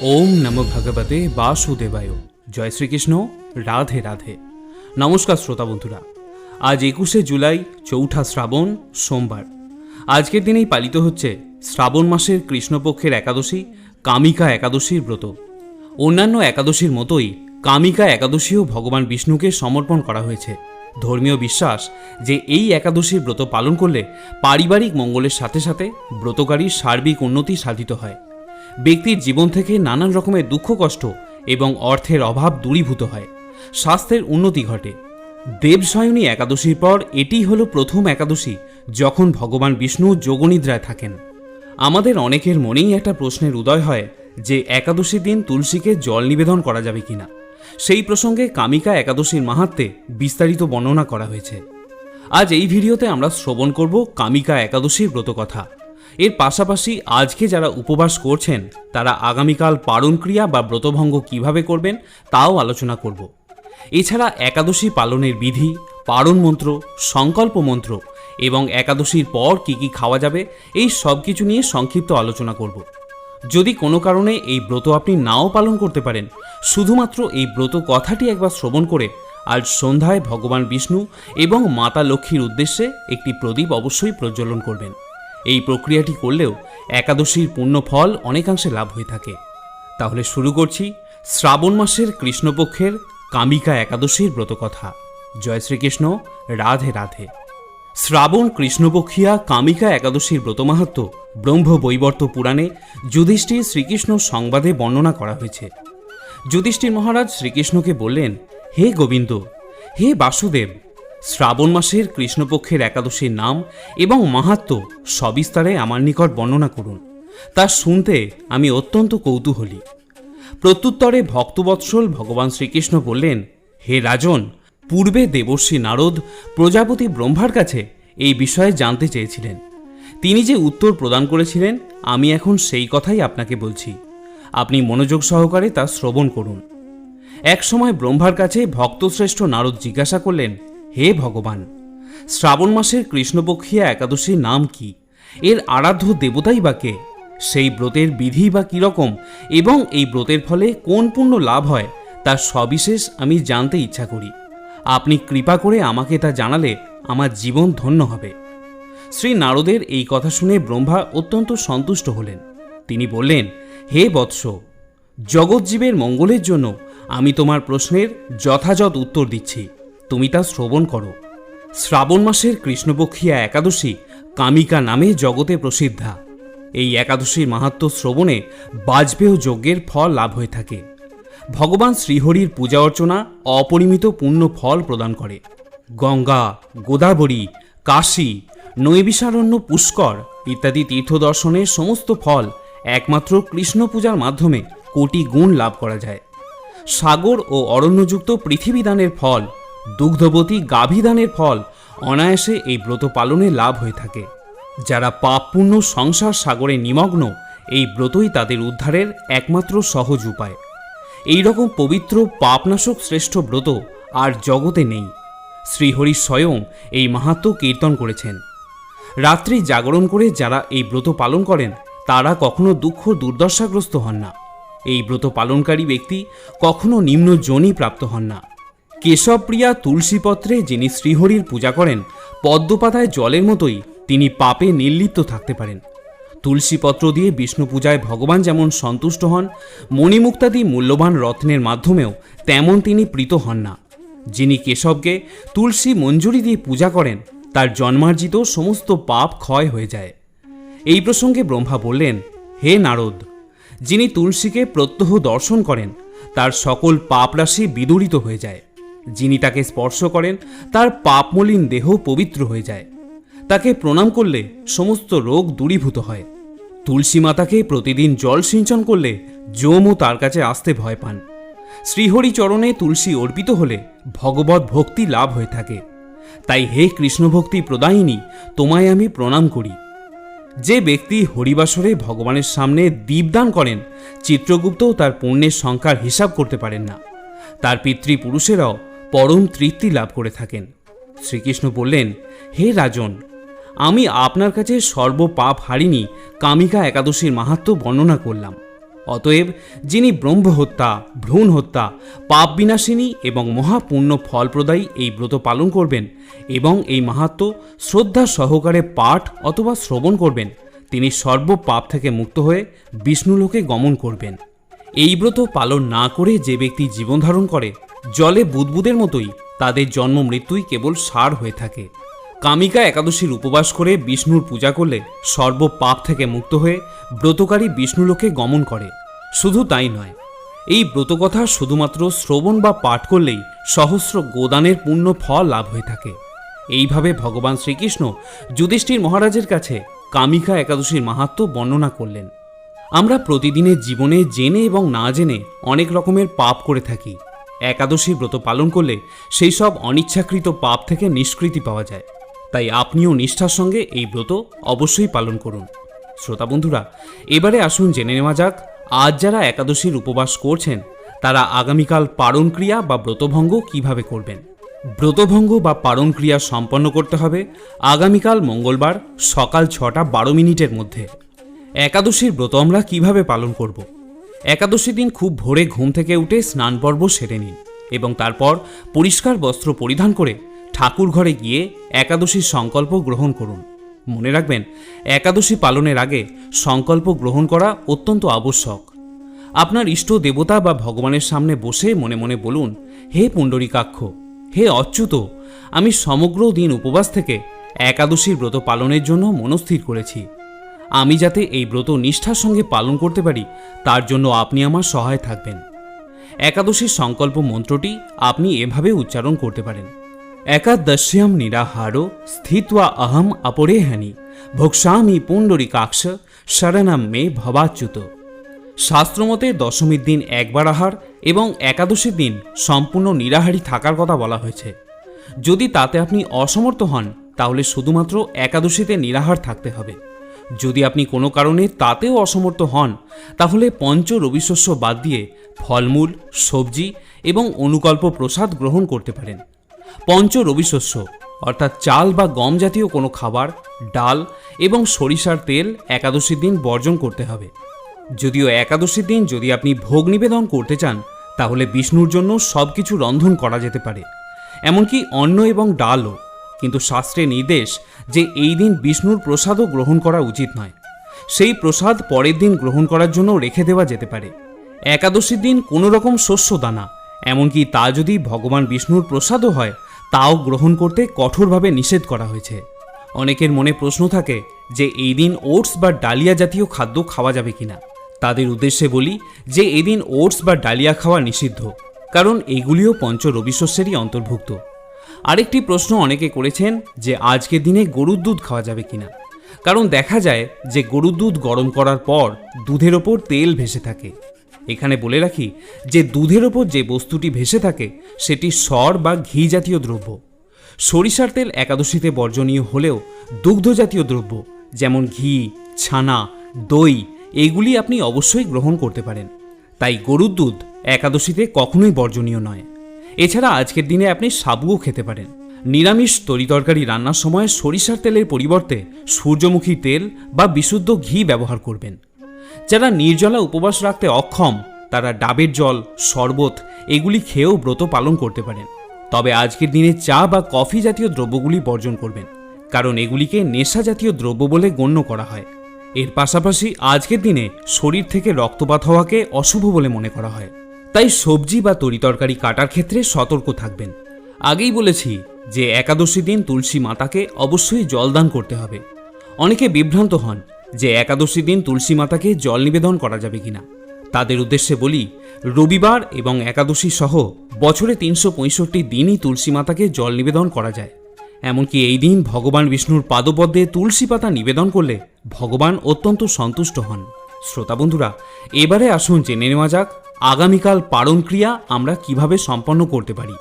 ওম নম ভগবতে বাসুদেবায়। জয় শ্রীকৃষ্ণ, রাধে রাধে। নমস্কার শ্রোতা বন্ধুরা, আজ একুশে জুলাই, চৌঠা শ্রাবণ, সোমবার। আজকের দিনেই পালিত হচ্ছে শ্রাবণ মাসের কৃষ্ণপক্ষের একাদশী, কামিকা একাদশীর ব্রত। অন্যান্য একাদশীর মতোই কামিকা একাদশীও ভগবান বিষ্ণুকে সমর্পণ করা হয়েছে। ধর্মীয় বিশ্বাস যে এই একাদশীর ব্রত পালন করলে পারিবারিক মঙ্গলের সাথে সাথে ব্রতকারীর সার্বিক উন্নতি সাধিত হয়। ব্যক্তির জীবন থেকে নানান রকমের দুঃখ, কষ্ট এবং অর্থের অভাব দূরীভূত হয়। স্বাস্থ্যের উন্নতি ঘটে। দেবসায়নী একাদশীর পর এটিই হল প্রথম একাদশী যখন ভগবান বিষ্ণু যোগনিদ্রায় থাকেন। আমাদের অনেকের মনেই একটা প্রশ্নের উদয় হয় যে একাদশীর দিন তুলসীকে জল নিবেদন করা যাবে কিনা। সেই প্রসঙ্গে কামিকা একাদশীর মাহাত্মে বিস্তারিত বর্ণনা করা হয়েছে। আজ এই ভিডিওতে আমরা শ্রবণ করব কামিকা একাদশীর ব্রতকথা। এর পাশাপাশি আজকে যারা উপবাস করছেন, তারা আগামীকাল পালন ক্রিয়া বা ব্রতভঙ্গ কীভাবে করবেন, তাও আলোচনা করব। এছাড়া একাদশী পালনের বিধি, পারণ মন্ত্র, সংকল্প মন্ত্র এবং একাদশীর পর কি কি খাওয়া যাবে, এই সব কিছু নিয়ে সংক্ষিপ্ত আলোচনা করব। যদি কোনো কারণে এই ব্রত আপনি নাও পালন করতে পারেন, শুধুমাত্র এই ব্রত কথাটি একবার শ্রবণ করে আজ সন্ধ্যায় ভগবান বিষ্ণু এবং মাতা লক্ষ্মীর উদ্দেশ্যে একটি প্রদীপ অবশ্যই প্রজ্বলন করবেন। এই প্রক্রিয়াটি করলেও একাদশীর পূর্ণ ফল অনেকাংশে লাভ হয়ে থাকে। তাহলে শুরু করছি শ্রাবণ মাসের কৃষ্ণপক্ষের কামিকা একাদশীর ব্রতকথা। জয় শ্রীকৃষ্ণ, রাধে রাধে। শ্রাবণ কৃষ্ণপক্ষিয়া কামিকা একাদশীর ব্রতমাহাত্ম ব্রহ্ম বৈবর্ত পুরাণে যুধিষ্ঠির শ্রীকৃষ্ণ সংবাদে বর্ণনা করা হয়েছে। যুধিষ্ঠির মহারাজ শ্রীকৃষ্ণকে বললেন, হে গোবিন্দ, হে বাসুদেব শ্রাবণ মাসের কৃষ্ণপক্ষের একাদশীর নাম এবং মাহাত্ম সবিস্তারে আমার নিকট বর্ণনা করুন। তা শুনতে আমি অত্যন্ত কৌতূহলী। প্রত্যুত্তরে ভক্তবৎসল ভগবান শ্রীকৃষ্ণ বললেন, হে রাজন, পূর্বে দেবর্ষী নারদ প্রজাপতি ব্রহ্মার কাছে এই বিষয়ে জানতে চেয়েছিলেন। তিনি যে উত্তর প্রদান করেছিলেন, আমি এখন সেই কথাই আপনাকে বলছি। আপনি মনোযোগ সহকারে তা শ্রবণ করুন। একসময় ব্রহ্মার কাছে ভক্তশ্রেষ্ঠ নারদ জিজ্ঞাসা করলেন হে ভগবান, শ্রাবণ মাসের কৃষ্ণপক্ষিয়া একাদশীর নাম কি? এর আরাধ্য দেবতাই বা কে? সেই ব্রতের বিধি বা কীরকম এবং এই ব্রতের ফলে কোন পুণ্য লাভ হয়? তার সবিশেষ আমি জানতে ইচ্ছা করি। আপনি কৃপা করে আমাকে তা জানালে আমার জীবন ধন্য হবে। শ্রী নারদের এই কথা শুনে ব্রহ্মা অত্যন্ত সন্তুষ্ট হলেন। তিনি বললেন, হে বৎস, জগৎজীবের মঙ্গলের জন্য আমি তোমার প্রশ্নের যথাযথ উত্তর দিচ্ছি। তুমি তা শ্রবণ করো। শ্রাবণ মাসের কৃষ্ণপক্ষিয়া একাদশী কামিকা নামে জগতে প্রসিদ্ধা। এই একাদশীর মাহাত্ম শ্রবণে বাজপেয় যজ্ঞের ফল লাভ হয়ে থাকে। ভগবান শ্রীহরির পূজা অর্চনা অপরিমিত পূর্ণ ফল প্রদান করে। গঙ্গা, গোদাবরী, কাশী নৈবিষারণ্য পুষ্কর ইত্যাদি তীর্থ দর্শনের সমস্ত ফল একমাত্র কৃষ্ণ পূজার মাধ্যমে কোটি গুণ লাভ করা যায়। সাগর ও অরণ্যযুক্ত পৃথিবীদানের ফল দুগ্ধবতী গাভীদানের ফল অনায়াসে এই ব্রত পালনে লাভ হয়ে থাকে। যারা পাপপূর্ণ সংসার সাগরে নিমগ্ন, এই ব্রতই তাদের উদ্ধারের একমাত্র সহজ উপায়। এই রকম পবিত্র পাপনাশক শ্রেষ্ঠ ব্রত আর জগতে নেই। শ্রীহরি স্বয়ং এই মাহাত্ম কীর্তন করেছেন। রাত্রি জাগরণ করে যারা এই ব্রত পালন করেন, তারা কখনো দুঃখ দুর্দশাগ্রস্ত হন না। এই ব্রত পালনকারী ব্যক্তি কখনো নিম্ন জনি প্রাপ্ত হন না। কেশবপ্রিয়া তুলসীপত্রে যিনি শ্রীহরির পূজা করেন, পদ্মপাতায় জলের মতোই তিনি পাপে নির্লিপ্ত থাকতে পারেন। তুলসীপত্র দিয়ে বিষ্ণু পূজায় ভগবান যেমন সন্তুষ্ট হন, মণিমুক্তাদি মূল্যবান রত্নের মাধ্যমেও তেমন তিনি প্রীত হন না। যিনি কেশবকে তুলসী মঞ্জুরি দিয়ে পূজা করেন, তার জন্মার্জিত সমস্ত পাপ ক্ষয় হয়ে যায়। এই প্রসঙ্গে ব্রহ্মা বললেন, হে নারদ, যিনি তুলসীকে প্রত্যহ দর্শন করেন, তার সকল পাপ রাশি বিদূরিত হয়ে যায়। যিনি তাকে স্পর্শ করেন, তার পাপমলিন দেহ পবিত্র হয়ে যায়। তাকে প্রণাম করলে সমস্ত রোগ দূরীভূত হয়। তুলসী মাতাকে প্রতিদিন জল সিঞ্চন করলে যমও তার কাছে আসতে ভয় পান। শ্রীহরি চরণে তুলসী অর্পিত হলে ভগবত ভক্তি লাভ হয়ে থাকে। তাই হে কৃষ্ণভক্তি প্রদায়িনী, তোমায় আমি প্রণাম করি। যে ব্যক্তি হরিবাসরে ভগবানের সামনে দীপদান করেন, চিত্রগুপ্তও তার পুণ্যের সংখ্যার হিসাব করতে পারেন না। তার পিতৃপুরুষেরাও পরম তৃপ্তি লাভ করে থাকেন। শ্রীকৃষ্ণ বললেন, হে রাজন, আমি আপনার কাছে সর্বপাপ হারিনি কামিকা একাদশীর মাহাত্ম বর্ণনা করলাম। অতএব যিনি ব্রহ্মহত্যা ভ্রূণ হত্যা পাপ বিনাশিনী এবং মহাপুণ্য ফলপ্রদায়ী এই ব্রত পালন করবেন এবং এই মাহাত্ম শ্রদ্ধা সহকারে পাঠ অথবা শ্রবণ করবেন, তিনি সর্ব পাপ থেকে মুক্ত হয়ে বিষ্ণুলোকে গমন করবেন। এই ব্রত পালন না করে যে ব্যক্তি জীবন ধারণ করে জলে বুদবুদের মতোই তাদের জন্ম মৃত্যুই কেবল সার হয়ে থাকে। কামিকা একাদশীর উপবাস করে বিষ্ণুর পূজা করলে সর্ব পাপ থেকে মুক্ত হয়ে ব্রতকারী বিষ্ণুলোকে গমন করে। শুধু তাই নয়, এই ব্রতকথা শুধুমাত্র শ্রবণ বা পাঠ করলেই সহস্র গোদানের পূর্ণ ফল লাভ হয়ে থাকে। এইভাবে ভগবান শ্রীকৃষ্ণ যুধিষ্ঠির মহারাজের কাছে কামিকা একাদশীর মাহাত্ম বর্ণনা করলেন। আমরা প্রতিদিনের জীবনে জেনে এবং না জেনে অনেক রকমের পাপ করে থাকি। একাদশী ব্রত পালন করলে সেই সব অনিচ্ছাকৃত পাপ থেকে নিষ্কৃতি পাওয়া যায়। তাই আপনিও নিষ্ঠার সঙ্গে এই ব্রত অবশ্যই পালন করুন। শ্রোতা বন্ধুরা, এবারে আসুন জেনে নেওয়া যাক, আজ যারা একাদশীর উপবাস করছেন, তারা আগামীকাল পারণ ক্রিয়া বা ব্রতভঙ্গ কীভাবে করবেন? ব্রতভঙ্গ বা পারণ ক্রিয়া সম্পন্ন করতে হবে আগামীকাল মঙ্গলবার সকাল ছটা বারো মিনিটের মধ্যে। একাদশীর ব্রত আমরা কীভাবে পালন করব? একাদশী দিন খুব ভোরে ঘুম থেকে উঠে স্নান পর্ব সেরে নিন এবং তারপর পরিষ্কার বস্ত্র পরিধান করে ঠাকুর ঘরে গিয়ে একাদশীর সংকল্প গ্রহণ করুন। মনে রাখবেন, একাদশী পালনের আগে সংকল্প গ্রহণ করা অত্যন্ত আবশ্যক। আপনার ইষ্ট দেবতা বা ভগবানের সামনে বসে মনে মনে বলুন, হে পুণ্ডরীকাক্ষ, হে অচ্যুত, আমি সমগ্র দিন উপবাস থেকে একাদশীর ব্রত পালনের জন্য মনস্থির করেছি। আমি যাতে এই ব্রত নিষ্ঠার সঙ্গে পালন করতে পারি, তার জন্য আপনি আমার সহায় থাকবেন। একাদশীর সংকল্প মন্ত্রটি আপনি এভাবে উচ্চারণ করতে পারেন। একাদশ্যাম নিরাহারো স্থিত্বা অহম অপরেহানি ভোক্সামি পুণ্ডরিকাক্ষ শরণাম মে ভবাচ্যুত। শাস্ত্রমতে দশমীর দিন একবার আহার এবং একাদশীর দিন সম্পূর্ণ নিরাহারী থাকার কথা বলা হয়েছে। যদি তাতে আপনি অসমর্থ হন, তাহলে শুধুমাত্র একাদশীতে নিরাহার থাকতে হবে। যদি আপনি কোনো কারণে তাতেও অসমর্থ হন, তাহলে পঞ্চ রবিশস্য বাদ দিয়ে ফলমূল, সবজি এবং অনুকল্প প্রসাদ গ্রহণ করতে পারেন। পঞ্চ রবিশস্য অর্থাৎ চাল বা গম জাতীয় কোনো খাবার, ডাল এবং সরিষার তেল একাদশীর দিন বর্জন করতে হবে। যদিও একাদশীর দিন যদি আপনি ভোগ নিবেদন করতে চান, তাহলে বিষ্ণুর জন্য সব কিছু রন্ধন করা যেতে পারে। এমনকি অন্ন এবং ডালও। কিন্তু শাস্ত্রে নির্দেশ যে এই দিন বিষ্ণুর প্রসাদও গ্রহণ করা উচিত নয়। সেই প্রসাদ পরের দিন গ্রহণ করার জন্য রেখে দেওয়া যেতে পারে। একাদশীর দিন কোনো রকম শস্য দানা, এমনকি তা যদি ভগবান বিষ্ণুর প্রসাদও হয়, তাও গ্রহণ করতে কঠোরভাবে নিষেধ করা হয়েছে। অনেকের মনে প্রশ্ন থাকে যে এই দিন ওটস বা ডালিয়া জাতীয় খাদ্য খাওয়া যাবে কিনা। তাদের উদ্দেশ্যে বলি যে এদিন ওটস বা ডালিয়া খাওয়া নিষিদ্ধ, কারণ এগুলিও পঞ্চ রবিশস্যেরই অন্তর্ভুক্ত। আরেকটি প্রশ্ন অনেকে করেছেন যে আজকের দিনে গরুর দুধ খাওয়া যাবে কিনা। কারণ দেখা যায় যে গরুর দুধ গরম করার পর দুধের ওপর তেল ভেসে থাকে। এখানে বলে রাখি যে দুধের ওপর যে বস্তুটি ভেসে থাকে, সেটি সর বা ঘি জাতীয় দ্রব্য। সরিষার তেল একাদশীতে বর্জনীয় হলেও দুগ্ধ জাতীয় দ্রব্য, যেমন ঘি, ছানা, দই, এগুলি আপনি অবশ্যই গ্রহণ করতে পারেন। তাই গরুর দুধ একাদশীতে কখনোই বর্জনীয় নয়। এছাড়া আজকের দিনে আপনি সাবুও খেতে পারেন। নিরামিষ তরিতরকারি রান্নার সময় সরিষার তেলের পরিবর্তে সূর্যমুখী তেল বা বিশুদ্ধ ঘি ব্যবহার করবেন। যারা নির্জলা উপবাস রাখতে অক্ষম, তারা ডাবের জল, শরবত এগুলি খেয়েও ব্রত পালন করতে পারেন। তবে আজকের দিনে চা বা কফি জাতীয় দ্রব্যগুলি বর্জন করবেন, কারণ এগুলিকে নেশা জাতীয় দ্রব্য বলে গণ্য করা হয়। এর পাশাপাশি আজকের দিনে শরীর থেকে রক্তপাত হওয়াকে অশুভ বলে মনে করা হয়। তাই সবজি বা তরিতরকারি কাটার ক্ষেত্রে সতর্ক থাকবেন। আগেই বলেছি যে একাদশী দিন তুলসী মাতাকে অবশ্যই জলদান করতে হবে। অনেকে বিভ্রান্ত হন যে একাদশী দিন তুলসী মাতাকে জল নিবেদন করা যাবে কিনা। তাদের উদ্দেশ্যে বলি, রবিবার এবং একাদশী সহ বছরে তিনশো পঁয়ষট্টি দিনই তুলসী মাতাকে জল নিবেদন করা যায়। এমনকি এই দিন ভগবান বিষ্ণুর পাদপদ্মে তুলসী পাতা নিবেদন করলে ভগবান অত্যন্ত সন্তুষ্ট হন। শ্রোতা বন্ধুরা, এবারে আসুন জেনে নেওয়া যাক আগামীকাল পারণ ক্রিয়া আমরা কীভাবে সম্পন্ন করতে পারি?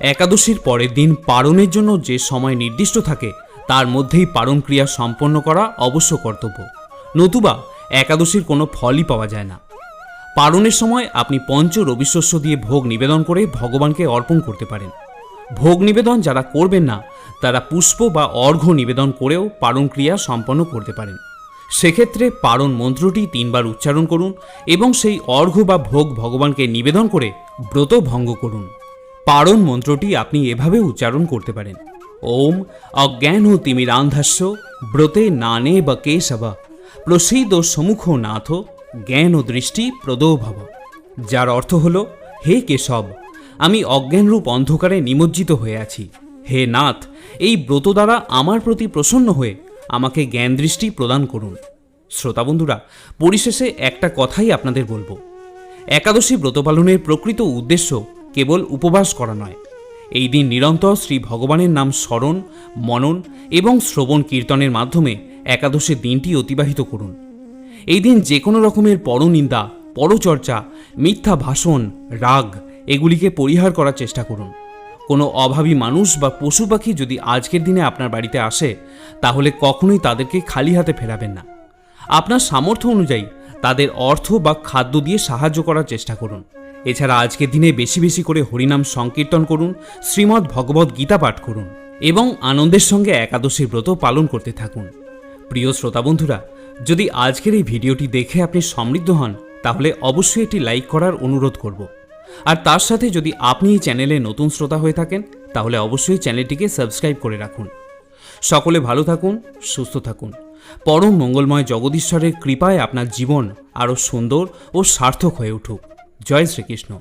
একাদশীর পরের দিন পারণের জন্য যে সময় নির্দিষ্ট থাকে, তার মধ্যেই পারণ ক্রিয়া সম্পন্ন করা অবশ্য কর্তব্য। নতুবা, একাদশীর কোনো ফলই পাওয়া যায় না। পারণের সময় আপনি পঞ্চ রবিশস্য দিয়ে ভোগ নিবেদন করে ভগবানকে অর্পণ করতে পারেন। ভোগ নিবেদন যারা করবেন না, তারা পুষ্প বা অর্ঘ্য নিবেদন করেও পারণ ক্রিয়া সম্পন্ন করতে পারেন। সেক্ষেত্রে পারণ মন্ত্রটি তিনবার উচ্চারণ করুন এবং সেই অর্ঘ্য বা ভোগ ভগবানকে নিবেদন করে ব্রত ভঙ্গ করুন। পারণ মন্ত্রটি আপনি এভাবে উচ্চারণ করতে পারেন। ওম অজ্ঞান তিমিরান্ধাস্য ব্রতে নানে বা কে কেশব প্রসীদ সমুখ নাথ জ্ঞান ও দৃষ্টি প্রদোভব যার অর্থ হল, হে কেশব, আমি অজ্ঞানরূপ অন্ধকারে নিমজ্জিত হয়ে আছি। হে নাথ, এই ব্রত দ্বারা আমার প্রতি প্রসন্ন হয়ে আমাকে জ্ঞান দৃষ্টি প্রদান করুন। শ্রোতা বন্ধুরা, পরিশেষে একটা কথাই আপনাদের বলব। একাদশী ব্রত পালনের প্রকৃত উদ্দেশ্য কেবল উপবাস করা নয়। এই দিন নিরন্তর শ্রী ভগবানের নাম স্মরণ, মনন এবং শ্রবণ কীর্তনের মাধ্যমে একাদশীর দিনটি অতিবাহিত করুন। এই দিন যে কোনো রকমের পরনিন্দা, পরচর্চা, মিথ্যা ভাষণ, রাগ, এগুলিকে পরিহার করার চেষ্টা করুন। কোনো অভাবী মানুষ বা পশু পাখি যদি আজকের দিনে আপনার বাড়িতে আসে, তাহলে কখনোই তাদেরকে খালি হাতে ফেরাবেন না। আপনার সামর্থ্য অনুযায়ী তাদের অর্থ বা খাদ্য দিয়ে সাহায্য করার চেষ্টা করুন। এছাড়া আজকের দিনে বেশি বেশি করে হরিনাম সংকীর্তন করুন, শ্রীমদ্ ভগবত গীতা পাঠ করুন এবং আনন্দের সঙ্গে একাদশীর ব্রত পালন করতে থাকুন। প্রিয় শ্রোতা বন্ধুরা, যদি আজকের এই ভিডিওটি দেখে আপনি সমৃদ্ধ হন, তাহলে অবশ্যই এটি লাইক করার অনুরোধ করব। আর তার সাথে যদি আপনি এই চ্যানেলে নতুন শ্রোতা হয়ে থাকেন, তাহলে অবশ্যই চ্যানেলটিকে সাবস্ক্রাইব করে রাখুন। সকলে ভালো থাকুন, সুস্থ থাকুন। পরম মঙ্গলময় জগদীশ্বরের কৃপায় আপনার জীবন আরও সুন্দর ও সার্থক হয়ে উঠুক। জয় শ্রীকৃষ্ণ।